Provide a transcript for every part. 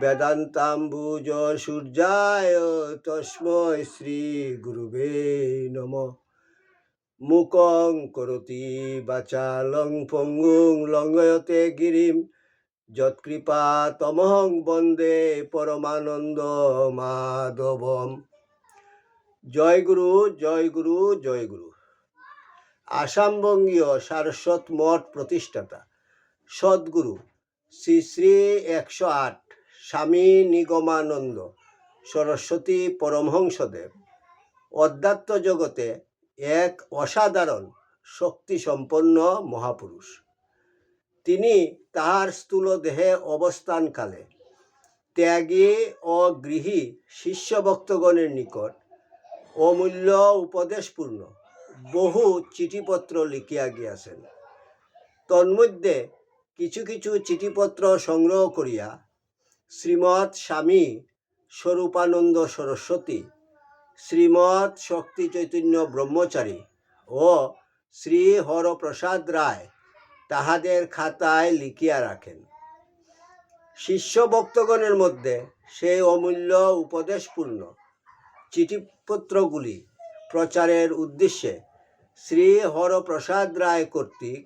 বেদান্তাম্বুজ সূর্যায় তস্মৈ শ্রী গুরুবে নম। মুকং করতি বাচালং পঙ্গুং লঙ্গয়তে গিরিম। যৎকৃপা তমহং বন্দে পরমানন্দ মাধবম। জয় গুরু জয় গুরু জয় গুরু। আসামবঙ্গীয় সারস্বত মঠ প্রতিষ্ঠাতা। সদ্গুরু। শ্রী শ্রী একশো আট। স্বামী নিগমানন্দ, সরস্বতী পরমহংসদেব। অধ্যাত্ম জগতে এক অসাধারণ শক্তিসম্পন্ন মহাপুরুষ। তিনি তাহার স্থূল দেহে অবস্থানকালে ত্যাগী ও গৃহী শিষ্যভক্তগণের নিকট অমূল্য উপদেশপূর্ণ বহু চিঠিপত্র লিখিয়া গিয়াছেন। তন্মধ্যে কিছু কিছু চিঠিপত্র সংগ্রহ করিয়া শ্রীমৎ স্বামী স্বরূপানন্দ সরস্বতী, শ্রীমৎ শক্তি চৈতন্য ব্রহ্মচারী ও শ্রী হরপ্রসাদ রায় তাহাদের খাতায় লিখিয়া রাখেন। শিষ্য ভক্তগণের মধ্যে সেই অমূল্য উপদেশপূর্ণ চিঠিপত্রগুলি প্রচারের উদ্দেশ্যে শ্রী হরপ্রসাদ রায় কর্তৃক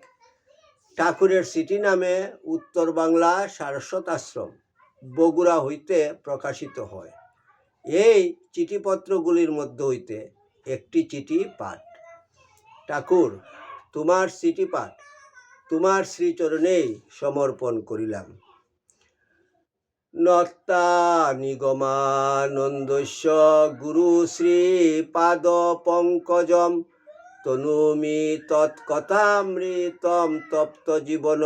ঠাকুরের সিটি নামে উত্তর বাংলা সারস্বত আশ্রম বগুড়া হইতে প্রকাশিত হয়। এই চিঠিপত্রগুলির মধ্যে হইতে একটি চিঠি পাঠ। ঠাকুর, তোমার চিঠি পাঠ, তোমার শ্রীচরণেই সমর্পণ করিলাম। নত্তা নিগমানন্দস্য গুরু শ্রী পাদ পঙ্কজম, তনুমি তৎকথামৃতম তপ্ত জীবন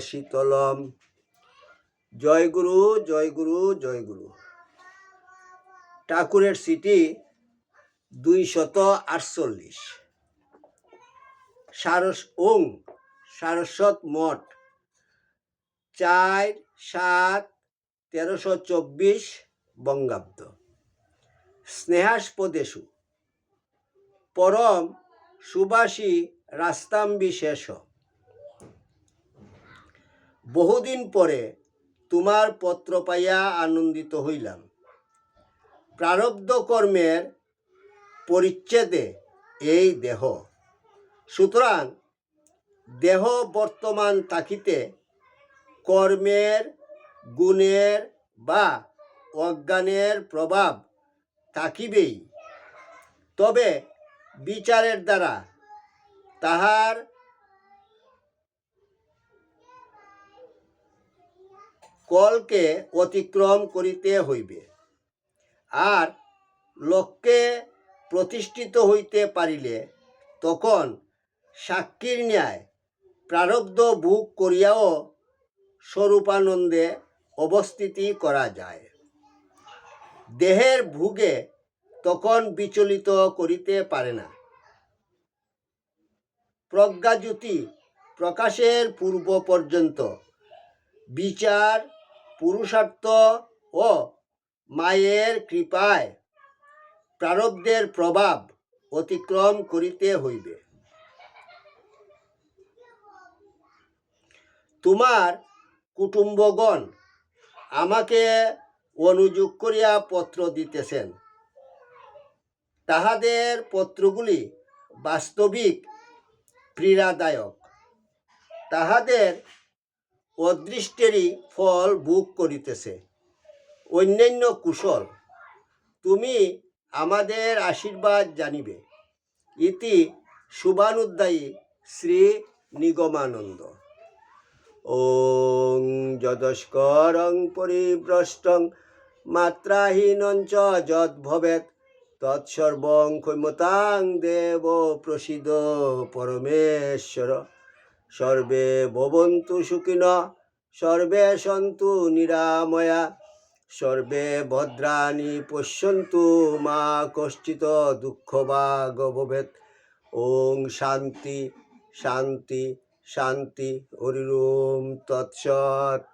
শীতলম। জয় গুরু জয় গুরু জয় গুরু। ঠাকুরের সিটি দুই শত আটচল্লিশ। সারস ওং, সারস্বত মঠ, চার সাত তেরোশো চব্বিশ বঙ্গাব্দ। স্নেহাস্পদেশু। পরম সুবাসী রাস্তাম্বি শেষ বহুদিন পরে তোমার পত্র পাইয়া আনন্দিত হইলাম। প্রারব্ধ কর্মের পরিচ্ছেদে এই দেহ। সুতরাং দেহ বর্তমান থাকিতে কর্মের, গুণের বা অজ্ঞানের প্রভাব থাকিবেই। তবে বিচারের দ্বারা তাহার কলকে অতিক্রম করিতে হইবে। আর লক্ষ্যে প্রতিষ্ঠিত হইতে পারিলে তখন সাক্ষীর ন্যায় প্রারব্ধ ভোগ করিয়াও স্বরূপানন্দে অবস্থিতি করা যায়। দেহের ভোগে তখন বিচলিত করিতে পারে না। প্রজ্ঞাজ্যোতি প্রকাশের পূর্ব পর্যন্ত বিচার পুরুষার্থ ও মায়ের কৃপায় প্রারব্ধের প্রভাব অতিক্রম করিতে হইবে। তোমার কুটুম্বগণ আমাকে অনুযোগ করিয়া পত্র দিতেছেন। তাহাদের পত্রগুলি বাস্তবিক, পীড়াদায়ক। তাহাদের অদৃষ্টেরই ফল ভোগ করিতেছে। অন্যান্য কুশল, তুমি আমাদের আশীর্বাদ জানিবে। ইতি শুভানুদ্দায়ী শ্রী নিগমানন্দ। ওং যদস্করং পরিভ্রষ্টং মাত্রাহীনং চ যদ ভবেত তৎসর্বং ক্ষমতাং দেব প্রসিদ পরমেশ্বর। সর্বে ভবন্তু সুখিন, সর্বে সন্তু নিরাময়া, সর্বে ভদ্রাণি পশ্যন্তু মা কশ্চিত দুঃখ বা গভভেদ ওং শান্তি শান্তি শান্তি হরিম তৎসৎ।